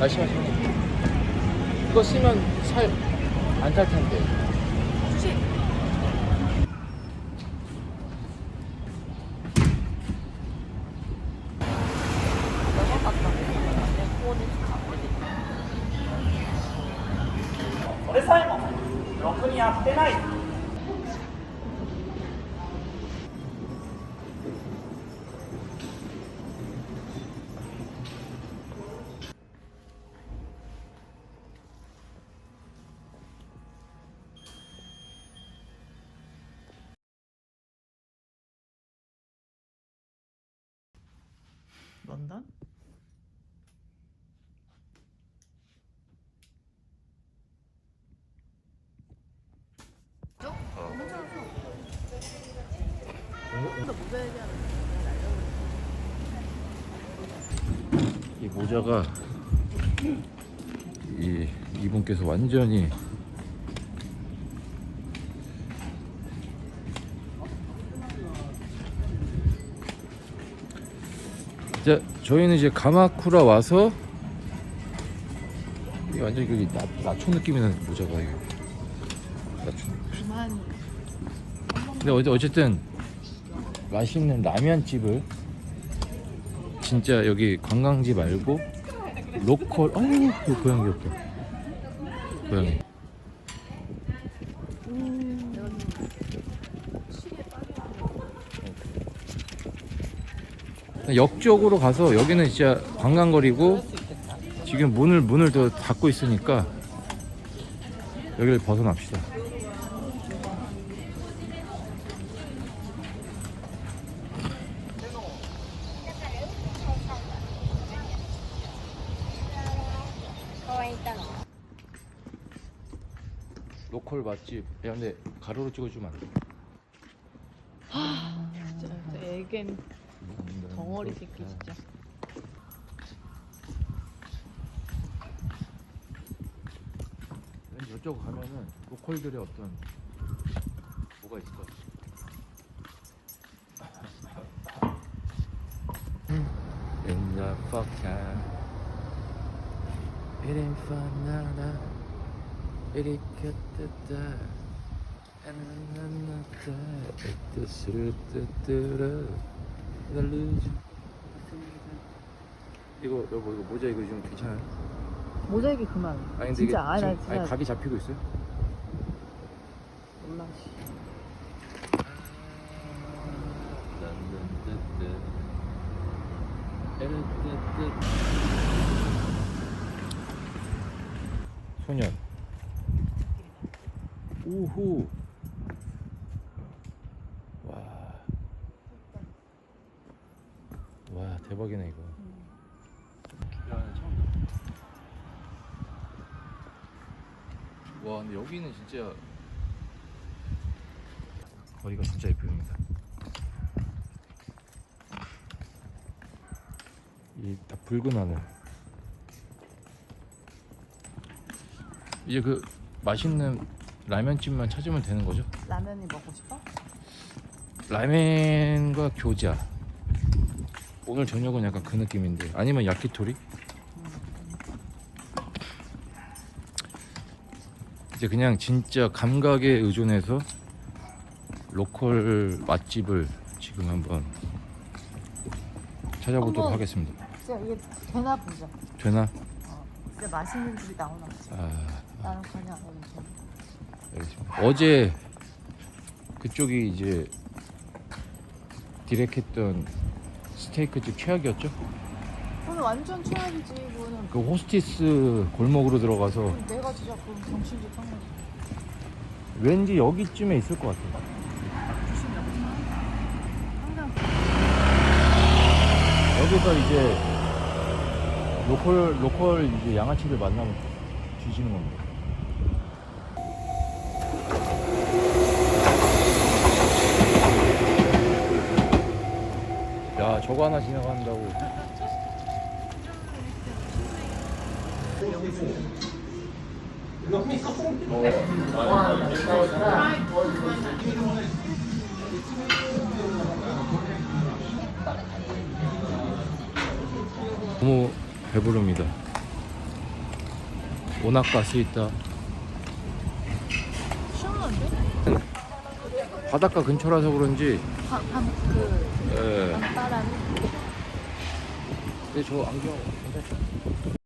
고. 날씨 마시 이거 쓰면 살 안 탈 텐데.「それさえもろくにやってない」 런던? 이 모자가 이 이분께서 완전히 이제 저희는 이제 가마쿠라 와서 이게 완전 히 나, 나초 느낌이 나는 모자가 이게 나초 느낌. 그만. 근데 어제 어쨌든 맛있는 라면 집을 진짜 여기 관광지 말고 로컬 어우 그 고양이 귀엽다 고양이 역 쪽으로 가서 여기는 진짜 관광거리고 지금 문을 문을 더 닫고 있으니까 여기를 벗어납시다. 로컬 맛집. 야 근데 가로로 찍어주면 안 돼? 진짜 애견 덩어리 새끼 진짜. 왠지 이쪽 가면은 로컬들의 어떤 뭐가 있을 것 같아. In the forecast, it ain't fun nada. It ain't cut the da. And another, it lose. 이거 여보 이거 모자 이거 좀 괜찮아요? 모자이크 그만. 아니 근데 진짜 이게 아나 지금 진짜 아니 각이 잡히고 있어요? 몰라. 씨. 소년 우후 와. 와 대박이네 이거 와 근데 여기는 진짜 거리가 진짜 예쁩니다 이 딱 붉은 하늘. 이제 그 맛있는 라면집만 찾으면 되는 거죠? 라면이 먹고 싶어? 라멘과 교자. 오늘 저녁은 약간 그 느낌인데 아니면 야키토리? 이제 그냥 진짜 감각에 의존해서 로컬 맛집을 지금 한번 찾아보도록 한번- 하겠습니다. 진짜 이게 되나 보자. 되나? 어. 진짜 맛있는 집이 나오나 보자. 아, 나는 그냥 오늘 알겠습니다. 어제 그쪽이 이제 디렉했던 스테이크집 최악이었죠? 오늘 완전 최악이지. 그거는 그 호스티스 골목으로 들어가서 내가 진짜 그 정신줄 상관 왠지 여기쯤에 있을 것 같아요. 여기서 이제 로컬 로컬 이제 양아치들 만나면 뒤지는 겁니다. 야 저거 하나 지나간다고. 너무 배부릅니다. 오나가스 있다. 바닷가 근처라서 그런지 밤그 예. 밤바람이 근데 저 안경 괜찮죠?